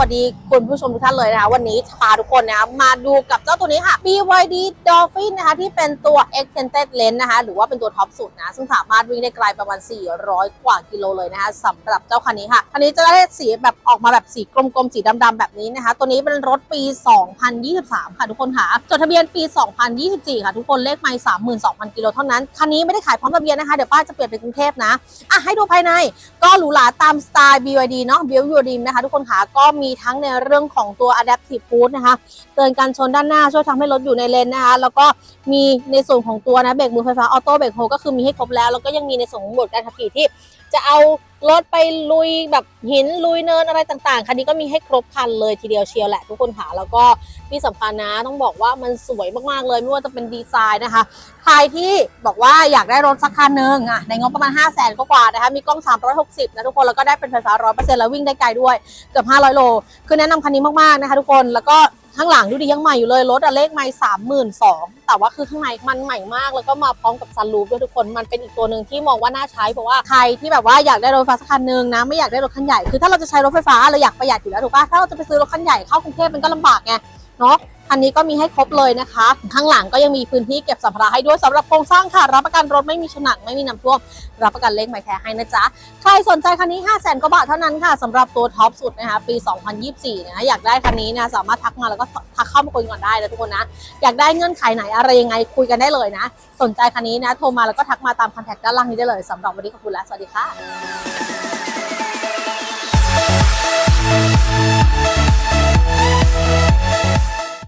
วัสดีคุณผู้ชมทุกท่านเลยนะคะ วันนี้พาทุกคนนะคะมาดูกับเจ้าตัวนี้ค่ะ BYD Dolphin นะคะ ที่เป็นตัว Extended Lens นะคะ หรือว่าเป็นตัวท็อปสุดนะ ซึ่งสามารถวิ่งได้ไกลประมาณ 400 กว่ากิโลเลยนะคะสำหรับเจ้าคันนี้ค่ะคันนี้จะได้สีแบบออกมาแบบสีกลมๆ สีดำๆแบบนี้นะคะ ตัวนี้เป็นรถปี 2023 ค่ะทุกคนค่ะ จดทะเบียนปี 2024 ค่ะทุกคนเลขไม่32,000 กิโลเท่านั้น คันนี้ไม่ได้ขายพร้อมทะเบียนนะคะ เดี๋ยวป้าจะเปลี่ยนเป็นกรุงเทพนะอะให้ดูภายในก็หรูหราตามสไตล์ BYD เนาะ BYD นะคะทุกคนค่ะก็มีทั้งในเรื่องของตัว Adaptive Cruise นะคะ เตือนการชนด้านหน้าช่วยทำให้รถอยู่ในเลนนะคะ แล้วก็มีในส่วนของตัวนะเบรกมือไฟฟ้าออโต้เบรกโฮก็คือมีให้ครบแล้ว แล้วก็ยังมีในส่วนของโหมดการขับขี่ที่จะเอา รถไปลุยแบบหินลุยเนินอะไรต่างๆ คันนี้ก็มีให้ครบคันเลยทีเดียวเชียวแหละทุกคนค่ะ แล้วก็ที่สำคัญนะต้องบอกว่ามันสวยมากๆเลยไม่ว่าจะเป็นดีไซน์นะคะ ใครที่บอกว่าอยากได้รถสักคันหนึ่งอะในงบประมาณ 5 0 0 0 0 0กว่านะคะ มีกล้อง 360 นะทุกคน แล้วก็ได้เป็นไฟฟ้า 100%แล้ววิ่งได้ไกลด้วยเกือบ 500 โล คือแนะนำคันนี้มากๆนะคะทุกคน แล้วก็ ข้างหลังดูดียังใหม่อยู่เลยรถอะเลขไม่สามหมื่นสองแต่ว่าคือข้างในมันใหม่มาก แล้วก็มาพร้อมกับซันรูฟด้วยทุกคนมันเป็นอีกตัวหนึ่งที่มองว่าน่าใช้เพราะว่าใครที่แบบว่าอยากได้รถไฟฟ้าสักคันหนึ่งนะไม่อยากได้รถคันใหญ่คือถ้าเราจะใช้รถไฟฟ้าเราอยากประหยัดอยู่แล้วถูกปะถ้าเราจะไปซื้อรถคันใหญ่เข้ากรุงเทพมันก็ลำบากไงเนาะ คันนี้ก็มีให้ครบเลยนะคะ ข้างหลังก็ยังมีพื้นที่เก็บสัมภาระให้ด้วยสำหรับโครงสร้างค่ะ รับประกันรถไม่มีฉนักไม่มีน้ำท่วม รับประกันเลขหมายแท้ให้นะจ๊ะ ใครสนใจคันนี้ 5 0 0 0 0 0กว่าบาทเท่านั้นค่ะสำหรับตัวท็อปสุดนะคะปี 2024นะคะอยากได้คันนี้นะสามารถทักมาแล้วก็ทักเข้ามาคุยก่อนได้นะทุกคนนะ อยากได้เงื่อนไขไหนอะไรยังไงคุยกันได้เลยนะ สนใจคันนี้นะโทรมาแล้วก็ทักมาตามคอนแทคด้านล่างนี้ได้เลยสำหรับวันนี้ขอบคุณและสวัสดีค่ะ